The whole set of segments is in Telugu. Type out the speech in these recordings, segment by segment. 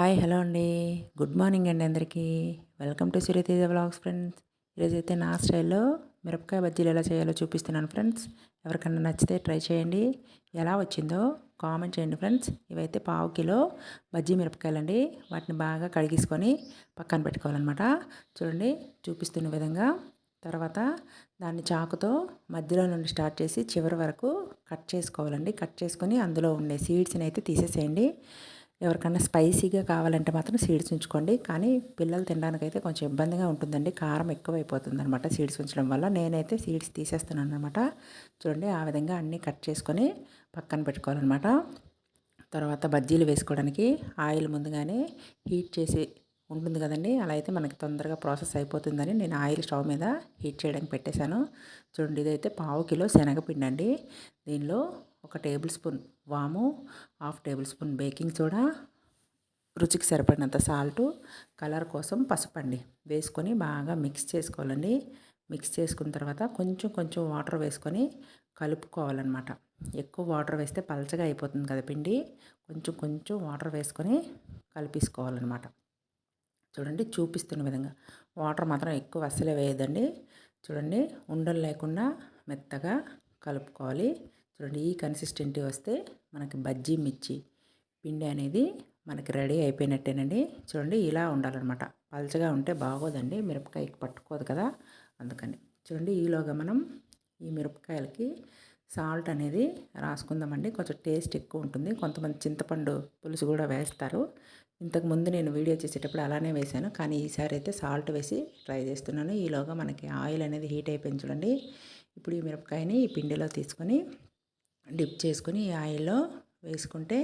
హాయ్ హలో అండి. గుడ్ మార్నింగ్ అండి అందరికీ. Welcome to Siriteja blogs friends. ఈరోజైతే నా స్టైల్లో మిరపకాయ బజ్జీలు ఎలా చేయాలో చూపిస్తున్నాను ఫ్రెండ్స్. ఎవరికన్నా నచ్చితే ట్రై చేయండి. ఎలా వచ్చిందో కామెంట్ చేయండి ఫ్రెండ్స్. ఇవైతే పావు కిలో బజ్జీ మిరపకాయలండి. వాటిని బాగా కడిగేసుకొని పక్కన పెట్టుకోవాలన్నమాట. చూడండి చూపిస్తున్న విధంగా. తర్వాత దాన్ని చాకుతో మధ్యలో నుండి స్టార్ట్ చేసి చివరి వరకు కట్ చేసుకోవాలండి. కట్ చేసుకొని అందులో ఉండే సీడ్స్ని అయితే తీసేసేయండి. ఎవరికన్నా స్పైసీగా కావాలంటే మాత్రం సీడ్స్ ఉంచుకోండి. కానీ పిల్లలు తినడానికైతే కొంచెం ఇబ్బందిగా ఉంటుందండి. కారం ఎక్కువైపోతుంది అనమాట సీడ్స్ ఉంచడం వల్ల. నేనైతే సీడ్స్ తీసేస్తున్నాను అనమాట చూడండి ఆ విధంగా అన్నీ కట్ చేసుకొని పక్కన పెట్టుకోవాలన్నమాట. తర్వాత బజ్జీలు వేసుకోవడానికి ఆయిల్ ముందుగానే హీట్ చేసి ఉంటుంది కదండి. అలా అయితే మనకి తొందరగా ప్రాసెస్ అయిపోతుందని నేను ఆయిల్ స్టవ్ మీద హీట్ చేయడానికి పెట్టేశాను. చూడండి ఇదైతే పావు కిలో శనగపిండి అండి దీనిలో ఒక టేబుల్ స్పూన్ వాము half table spoon baking soda రుచికి సరిపడినంత సాల్టు కలర్ కోసం పసుపు అండి. వేసుకొని బాగా మిక్స్ చేసుకోవాలండి. మిక్స్ చేసుకున్న తర్వాత కొంచెం కొంచెం వాటర్ వేసుకొని కలుపుకోవాలన్నమాట. ఎక్కువ వాటర్ వేస్తే పలచగా అయిపోతుంది కదా పిండి. కొంచెం కొంచెం వాటర్ వేసుకొని కలిపేసుకోవాలన్నమాట. చూడండి చూపిస్తున్న విధంగా. వాటర్ మాత్రం ఎక్కువ అస్సలే వేయదండి చూడండి ఉండలు లేకుండా మెత్తగా కలుపుకోవాలి. చూడండి ఈ కన్సిస్టెంటీ వస్తే మనకి బజ్జీ మిర్చి పిండి అనేది మనకి రెడీ అయిపోయినట్టేనండి. చూడండి ఇలా ఉండాలన్నమాట. పల్చగా ఉంటే బాగోదండి. మిరపకాయకి పట్టుకోదు కదా అందుకని. చూడండి ఈలోగా మనం ఈ మిరపకాయలకి సాల్ట్ అనేది రాసుకుందామండి. కొంచెం టేస్ట్ ఎక్కువ ఉంటుంది. కొంతమంది చింతపండు పులుసు కూడా వేస్తారు. ఇంతకుముందు నేను వీడియో చేసేటప్పుడు అలానే వేశాను. కానీ ఈసారి అయితే సాల్ట్ వేసి ట్రై చేస్తున్నాను. ఈలోగా మనకి ఆయిల్ అనేది హీట్ అయిపోయింది చూడండి. ఇప్పుడు ఈ మిరపకాయని ఈ పిండిలో తీసుకొని డిప్ చేసుకుని ఈ ఆయిల్లో వేసుకుంటే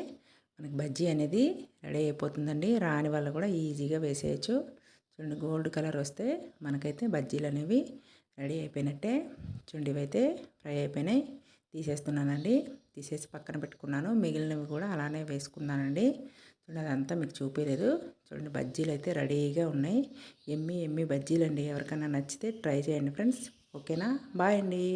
మనకి బజ్జీ అనేది రెడీ అయిపోతుందండి. రాని వల్ల కూడా ఈజీగా వేసేయచ్చు. చూడండి గోల్డ్ కలర్ వస్తే మనకైతే బజ్జీలు అనేవి రెడీ అయిపోయినట్టే. చూడండి ఇవైతే ఫ్రై అయిపోయినాయి. తీసేస్తున్నానండి. తీసేసి పక్కన పెట్టుకున్నాను. మిగిలినవి కూడా అలానే వేసుకున్నానండి. చూడండి అదంతా మీకు చూపించలేదు చూడండి బజ్జీలు అయితే రెడీగా ఉన్నాయి. ఎమ్మి ఎమ్మి బజ్జీలు అండి ఎవరికైనా నచ్చితే ట్రై చేయండి ఫ్రెండ్స్. ఓకేనా? బాయ్ అండి.